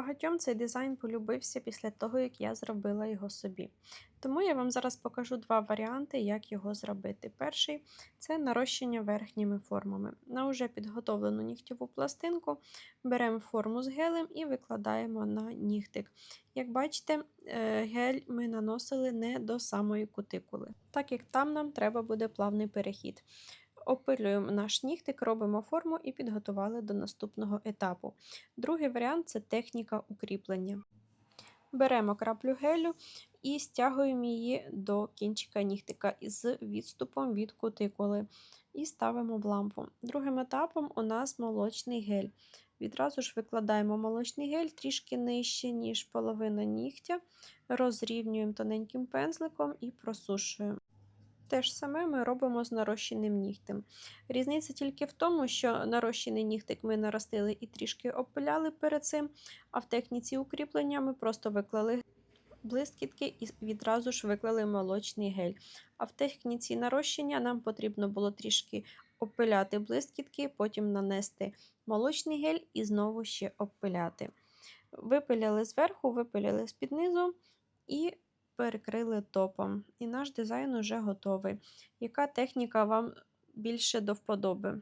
Багатьом цей дизайн полюбився після того, як я зробила його собі. Тому я вам зараз покажу два варіанти, як його зробити. Перший це нарощення верхніми формами. На вже підготовлену нігтєву пластинку беремо форму з гелем і викладаємо на нігтик. Як бачите, е, гель ми наносили не до самої кутикули, так як там нам треба буде плавний перехід. Опилюємо наш нігтик, робимо форму і підготували до наступного етапу. Другий варіант це техніка укріплення. Беремо краплю гелю і стягуємо її до кінчика нігтика з відступом від кутикули і ставимо в лампу. Другим етапом у нас молочний гель. Відразу ж викладаємо молочний гель трішки нижче, ніж половина нігтя, розрівнюємо тоненьким пензликом і просушуємо. Те ж саме ми робимо з нарощеним нігтем. Різниця тільки в тому, що нарощений нігтик ми наростили і трішки опиляли перед цим, а в техніці укріплення ми просто виклали блискітки і відразу ж виклали молочний гель. А в техніці нарощення нам потрібно було трішки опиляти блискітки, потім нанести молочний гель і знову ще опиляти. Випиляли зверху, випиляли з-під і перекрили топом. І наш дизайн уже готовий. Яка техніка вам більше до вподоби?